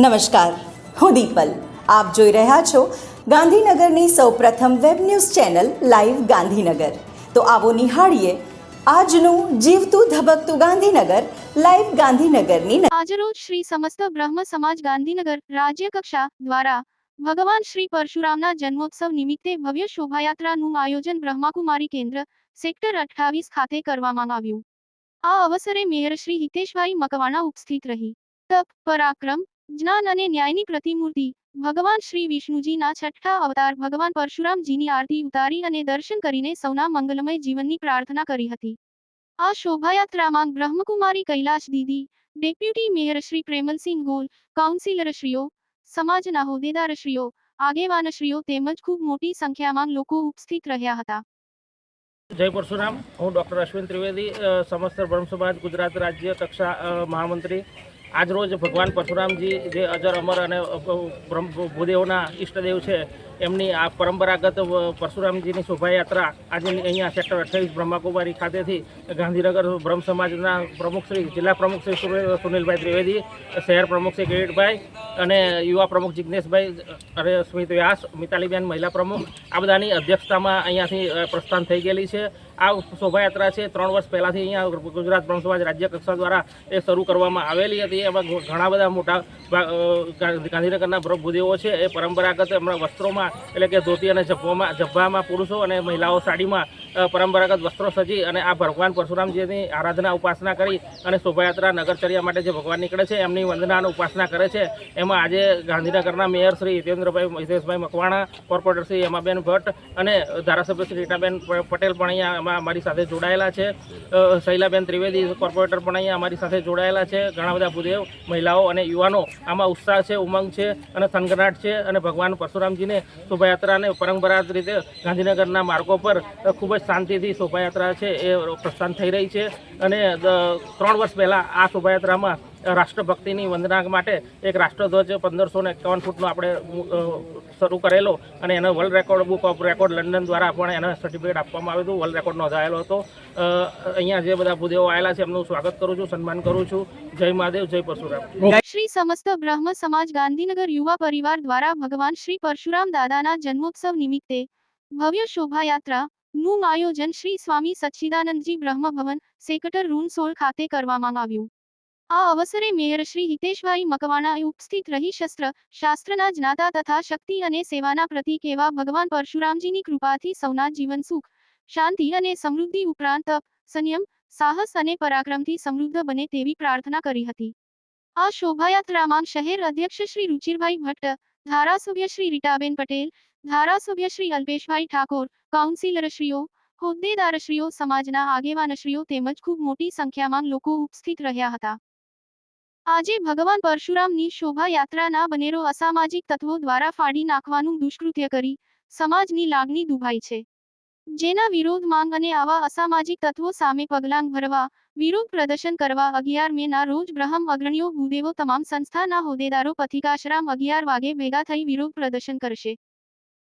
નમસ્કાર, હું દીપલ. આપ જોઈ રહ્યા છો ગાંધીનગરની સૌપ્રથમ web news channel live Gandhinagar. તો આવો નિહાળીએ આજનું જીવતું ધબકતું ગાંધીનગર, લાઈવ ગાંધીનગરની આજરોજ શ્રી સમસ્ત બ્રહ્મ સમાજ ગાંધીનગર રાજ્ય કક્ષા દ્વારા ભગવાન શ્રી પરશુરામના જન્મોત્સવ નિમિત્તે ભવ્ય શોભાયાત્રાનું આયોજન બ્રહ્માકુમારી કેન્દ્ર, સેક્ટર અઠ્ઠાવીસ ખાતે કરવામાં આવ્યું. આ અવસરે મેયર શ્રી હિતેશભાઈ મકવાણા ઉપસ્થિત રહી. તપ, પરાક્રમ જ્ઞાન અને ન્યાયની પ્રતિમૂર્તિ. ભગવાન શ્રી વિષ્ણુજીના છઠ્ઠા અવતાર ભગવાન પરશુરામજીની આરતી ઉતારી અને દર્શન કરીને સૌના મંગલમય જીવનની પ્રાર્થના કરી હતી. આ શોભાયાત્રામાં બ્રહ્મકુમારી કૈલાશ દીદી, ડેપ્યુટી મેયર શ્રી પ્રેમલસિંહ ગોલ, કાઉન્સિલરશ્રીઓ સમાજના હોદ્દેદારશ્રીઓ આગેવાનશ્રીઓ તેમજ ખૂબ મોટી સંખ્યામાં લોકો ઉપસ્થિત રહ્યા હતા. જય પરશુરામ. હું ડૉક્ટર અશ્વિન ત્રિવેદી સમસ્ત બ્રહ્મ સમાજ ગુજરાત રાજ્ય કક્ષા મહામંત્રી. આજરોજ ભગવાન પરશુરામજી જે અજર, અમર અને ભૂદેવના ઈષ્ટદેવ છે, એમની આ પરંપરાગત પરશુરામજીની શોભાયાત્રા આજે અહીંયા સેક્ટર અઠ્યાવીસ બ્રહ્માકુમારી ખાતેથી ગાંધીનગર બ્રહ્મ સમાજના પ્રમુખ શ્રી, જિલ્લા પ્રમુખ શ્રી સુનિલ- સુનિલભાઈ ત્રિવેદી, શહેર પ્રમુખ શ્રી કિરીટભાઈ અને યુવા પ્રમુખ જિજ્ઞેશભાઈ અને સ્મિત વ્યાસ, મિતાલીબેન મહિલા પ્રમુખ આ બધાની અધ્યક્ષતામાં અહીંયાથી પ્રસ્થાન થઈ ગયેલી છે. આ શોભાયાત્રા છે. ત્રણ વર્ષ પહેલાંથી અહીંયા ગુજરાત બ્રહ્મ સમાજ રાજ્ય કક્ષા દ્વારા એ શરૂ કરવામાં આવેલી હતી. એમાં ઘણા બધા મોટા ગાંધીનગરના પ્રભુદેવો છે. એ પરંપરાગત એમના વસ્ત્રોમાં, એટલે કે ધોતી અને જબ્બામાં પુરુષો અને મહિલાઓ સાડીમાં પરંપરાગત વસ્ત્રો સજી અને આ ભગવાન પરશુરામજીની આરાધના, ઉપાસના કરી અને શોભાયાત્રા, નગરચર્યા માટે જે ભગવાન નીકળે છે, એમની વંદના ઉપાસના કરે છે. એમાં આજે ગાંધીનગરના મેયર શ્રી હિતેન્દ્રભાઈ, હિતેશભાઈ મકવાણા કોર્પોરેટર શ્રી હેમાબેન ભટ્ટ અને ધારાસભ્ય શ્રી રીટાબેન પટેલ પણ અહીંયા આમાં અમારી સાથે જોડાયેલા છે. શૈલાબેન ત્રિવેદી કોર્પોરેટર પણ અહીંયા અમારી સાથે જોડાયેલા છે. ઘણા બધા ભૂદેવ, મહિલાઓ અને યુવાનો આમાં ઉત્સાહ છે, ઉમંગ છે અને થનગનાટ છે અને ભગવાન પરશુરામજીને શોભાયાત્રાને પરંપરાગત રીતે ગાંધીનગરના માર્ગો પર ખૂબ જ શાંતિથી શોભાયાત્રા છે એ પ્રસ્થાન થઈ રહી છે અને ત્રણ વર્ષ પહેલાં આ શોભાયાત્રામાં રાષ્ટ્રભક્તિની વંદના માટે એક રાષ્ટ્રધ્વજ પંદરસો ને એકાવન ફૂટનો આપણે શરૂ કરેલો અને એનો world record, book of record London દ્વારા પણ એને સર્ટિફિકેટ આપવામાં આવ્યું હતું, વર્લ્ડ રેકોર્ડ નોંધાયેલો હતો. અહીંયા જે બધા ભૂદેવો આવેલા છે એમનું સ્વાગત કરું છું, સન્માન કરું છું. જય મહાદેવ, જય પરશુરામ. શ્રી સમસ્ત બ્રહ્મ સમાજ ગાંધીનગર યુવા પરિવાર દ્વારા ભગવાન શ્રી પરશુરામ દાદાના જન્મોત્સવ નિમિત્તે ભવ્ય શોભાયાત્રા નું આયોજન શ્રી સ્વામી સચ્ચિદાનંદજી બ્રહ્મભવન, સેક્ટર રૂમ ખાતે કરવામાં આવ્યું. આ અવસરે મેયર શ્રી હિતેશભાઈ મકવાણાએ ઉપસ્થિત રહી શસ્ત્ર, શાસ્ત્રના જ્ઞાતા તથા શક્તિ અને સેવાના પ્રતીક એવા ભગવાન પરશુરામજીની કૃપાથી સૌના જીવન સુખ, શાંતિ અને સમૃદ્ધિ ઉપરાંત સંયમ, સાહસ અને પરાક્રમથી સમૃદ્ધ બને તેવી પ્રાર્થના કરી હતી. આ શોભાયાત્રામાં શહેર અધ્યક્ષ શ્રી રુચિરભાઈ ભટ્ટ, ધારાસભ્ય શ્રી રીટાબેન પટેલ ધારાસભ્ય શ્રી અલ્પેશભાઈ ઠાકોર કાઉન્સિલરશ્રીઓ હોદ્દેદારશ્રીઓ, સમાજના આગેવાનશ્રીઓ તેમજ ખૂબ મોટી સંખ્યામાં લોકો ઉપસ્થિત રહ્યા હતા. આજે ભગવાન પરશુરામની શોભાયાત્રાના બનેરો અસામાજિક તત્વો દ્વારા ફાડી નાખવાનું દુષ્કૃત્ય કરી સમાજની લાગણી દુભાઈ છે. જેના વિરોધ માંગ અને આવા અસામાજિક તત્વો સામે પગલાં ભરવા, વિરોધ પ્રદર્શન કરવા અગિયાર મે ના રોજ બ્રહ્મ અગ્રણીઓ ભૂદેવો તમામ સંસ્થાના હોદ્દેદારો પથિકાશ્રામ અગિયાર વાગે ભેગા થઈ વિરોધ પ્રદર્શન કરશે.